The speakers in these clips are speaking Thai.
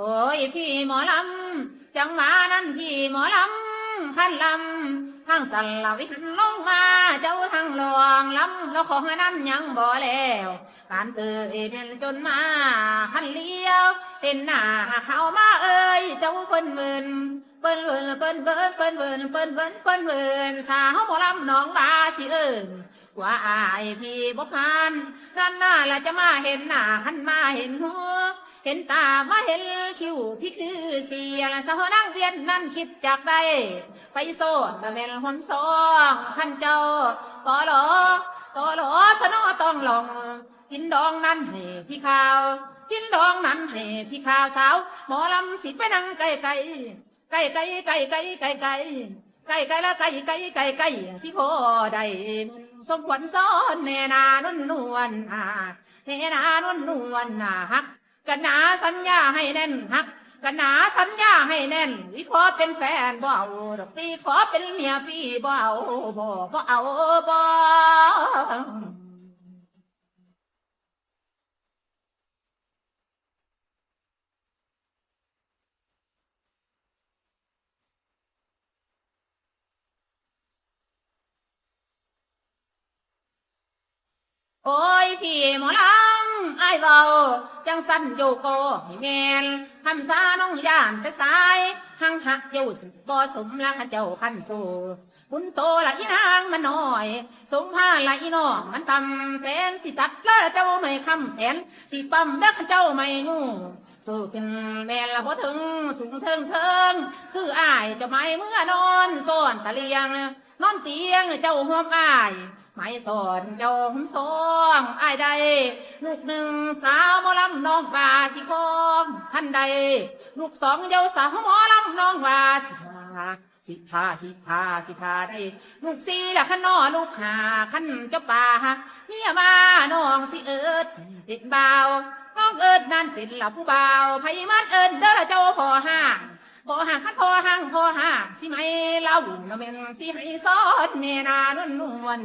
โอ้ยพี่หมอลำ จังหวะนั้นพี่หมอลำขันลำทางสันลวิหันลงมาเจ้าทางหลวงลำแล้วของนั้นยังบ่แล้วการเตยเป็นจนมาขันเลี้ยวเต็นหน้าเข้ามาเอ้ยเจ้าคนมืน่น เปิ้นเวินเปิ้นเวินเปิ้นเวินเปิ้นเวินเปิ้นเวินสาวหมอลำน้องบาสิเอิญว่าอายพี่บ่คันนั่นน่าละจะมาเห็นหน้าขันมาเห็นหัวเห็นตามาเห็นคิวพี่คือเสียละสาวนั่งเรียนนั่นคิดจากใดไปโซดตะเมนหอมซองขันเจ้าต่อหลอต่อหลอสนอต้องลองกินดองนั้นให้พี่ข้าวกินดองนั้นให้พี่ข้าวสาว หมอลำสิไปนั่งไกลไกล ไกลไกลไกลไกลไกลไกลไกลไกลละไกลไกลไกลไกลสิพอได้สมควรซ้อนแน่นานวลนวลอ่าแน่นานวลนวลอ่าฮักกันหนาสัญญาให้แน่นฮักกันหนาสัญญาให้แน่นวิขอเป็นแฟนบ่เอาดอกตีขอเป็นเมียฟรีบ่เอาบ่บ่เอาบ่ โอ้ยพี่หมอลำไอ้ายเบาจังสันโยโกให้แมนคำสาน้องย่านแต่สายหังหักเจ้าสิบ่สมรักเจ้าขันโซบุญโตละอีนางมันน้อย สมผ้าละอีน้องมันตำแสนสิตัดละเจ้าไม่คำแสนสิปั๊มเด็กเจ้าไม่งูสู้ขึ้นแม่ละบ่ถึงสูงเทิงเทิงคืออายจะไม่เมื่อนอนซ่อนตะเลียง นอนเตียงเจ้าห่วงอ้ายไม่สอนเจ้าหมสองอ้ายใดลูกหนึ่งสาวหมอลำน้องว่าสิคองท่านใด ลูกสองเจ้าสาวหมอลำน้องว่าสิพาสิพาสิพาสิพาได้ลูกสี่ละขันนอลูกหาขันเจ้าป่าเมียมาน้องสิเอิดติดเบาน้องเอิดนั่นเป็นละผู้เบาไผมันเอิดเด้อเจ้าพอห้าง พอห่างคันพอห่างพอห่างสิไหมเล่าเราเมนสิให้ซอนเนนานวลนวล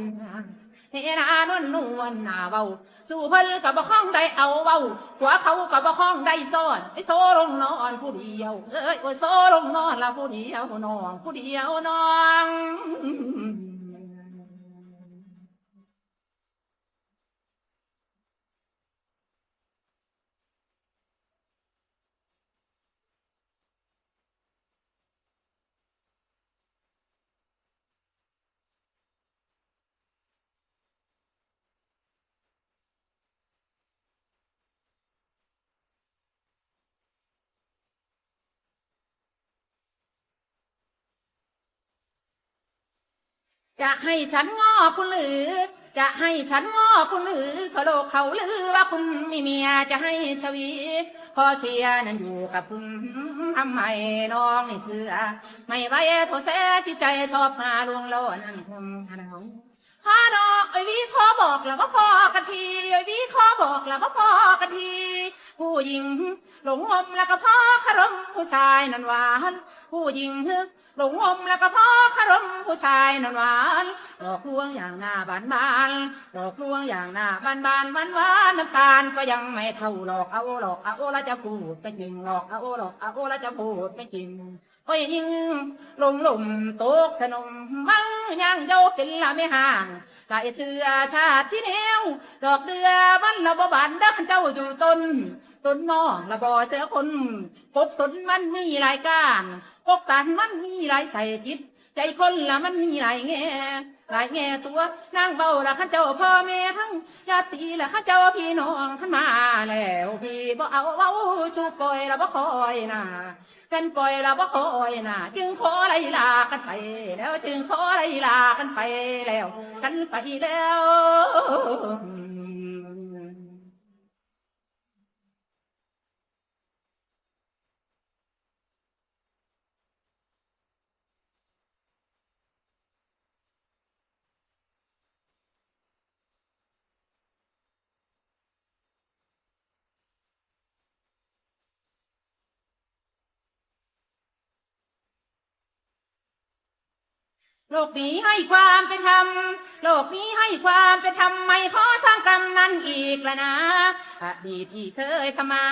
เนนานวลนวลนาเบาสู่เพิ่นกับบ่ห้องได้เอาเบาหัวเขากับบ่ห้องได้ซอนไอโซลงนอนผู้เดียวเอ้ยโอโซลงนอนละผู้เดียวน้องผู้เดียวน้อง จะให้ฉันงอคุณหรือ จะให้ฉันงอคุณหรือเขาโลกเขาลือว่าคุณมีเมียจะให้ชวีพอเชียนั้นอยู่กับคุณทำไมน้องไม่เชื่อไม่ไว้โทษแท้ที่ใจชอบมาลวงโลนนั่นคงขนาดฮาดอกไอ้วิขอบอกแล้วว่าพอกันทีไอ้วิขอบอกแล้วว่าพอกันที ผู้หญิง หลงอมแล้วก็พ่อคารมผู้ชายนันหวาน ผู้หญิงฮึกหลงอมแล้วก็พ่อคารมผู้ชายนันหวานหลอกลวงอย่างหน้าบานบานหลอกลวงอย่างหน้าบานบานหวานหวานน้ำตาลก็ยังไม่เท่าหลอกเอาหลอกเอาแล้วจะพูดไปจริงหลอกเอาหลอกเอาแล้วจะพูดไปจริงโอ้ยยิงลมลมตกสนมมังยังโยเป็นละไม่ห่างหลายเถื่อชาติที่แนวดอกเดือมันละบบานดักเจ้าอยู่ต้น ต้นน้องละบ่เสือคนกกสนมันมีหลายก้านกกตันมันมีหลายใส่จิต ใจคนละมันมีหลายแง่หลายแง่ตัวนางเบาละข้าเจ้าพ่อแม่ทั้งญาติละข้าเจ้าพี่น้องขันมาแล้วพี่บ่เอาเว้าชูปล่อยละบ่คอยนะกันปล่อยละบ่คอยนะจึงขอไล่ลากันไป แล้วจึงขอไล่ลากันไปแล้ว กันไปแล้ว โลกนี้ให้ความเป็นธรรม โลกนี้ให้ความเป็นธรรมไม่ขอสร้างกรรมนั้นอีกแล้วนะอดีตที่เคยทำมา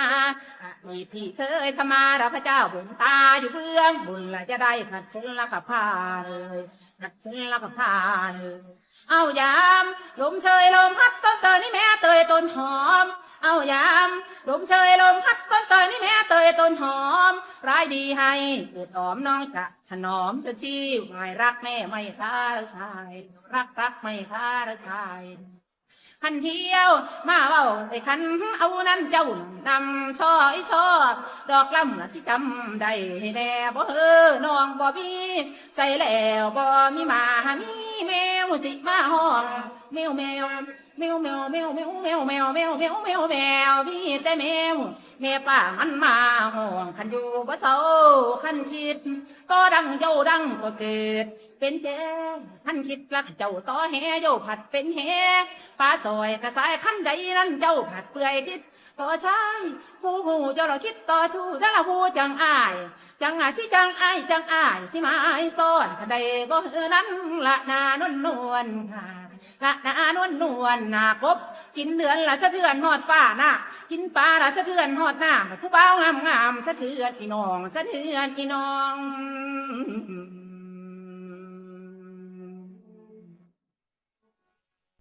อดีตที่เคยทำมาเราพระเจ้าบุญตาอยู่เบื้องบุญละจะได้ขัดเส้นละกับผ้าเลยขัดเส้นละกับผ้าเลยเอายามลมเชยลมพัดต้นเตยนี่แม่เตยต้นหอม เอายามลมเชยลมพัดต้นเตยนี่แม่เตยต้นหอมร้ายดีให้อุดหอมน้องจะถนอมจนชีวไม่รักแม่ไม่ค้าระชาย รักรักไม่ค้าระชายคันเที่ยวมาเว้าไอ้คันเอานั้นเจ้านำช่อยชอบดอกลำละสิจำได้แน่บ่เออน้องบ่มีใส่แล้วบ่มีมามีแมวสิมาห้องแมวแมว แมวแมวแมวแมวแมวแมวแมวแมวแมวแมวพี่แต่แมวแม่ป้ามันมาห้องคันอยู่บ่เศร้าคันคิด ก็ดังเจ้าดังก็เกิด เป็นแจ้คันคิดรักเจ้าต่อแหเจ้าผัดเป็นแหป้าซอยกระสายคันใดนั้นเจ้าผัดเปื่อยคิดต่อชายผู้หูเจ้าเราคิดต่อชูได้ละผู้จังอาย จังอายสิจังอายจังอายสิมาอายซ่อนคันใดบ่เออนั้นละนานวลนวลค่ะ ละนานวลนวลนากบ กินเดือนละสะเทือนหอดฝ้าหน้ากินปลาละสะเทือนหอดหน้าผู้เบางามงามสะเทือนอีน้องสะเทือนอีน้อง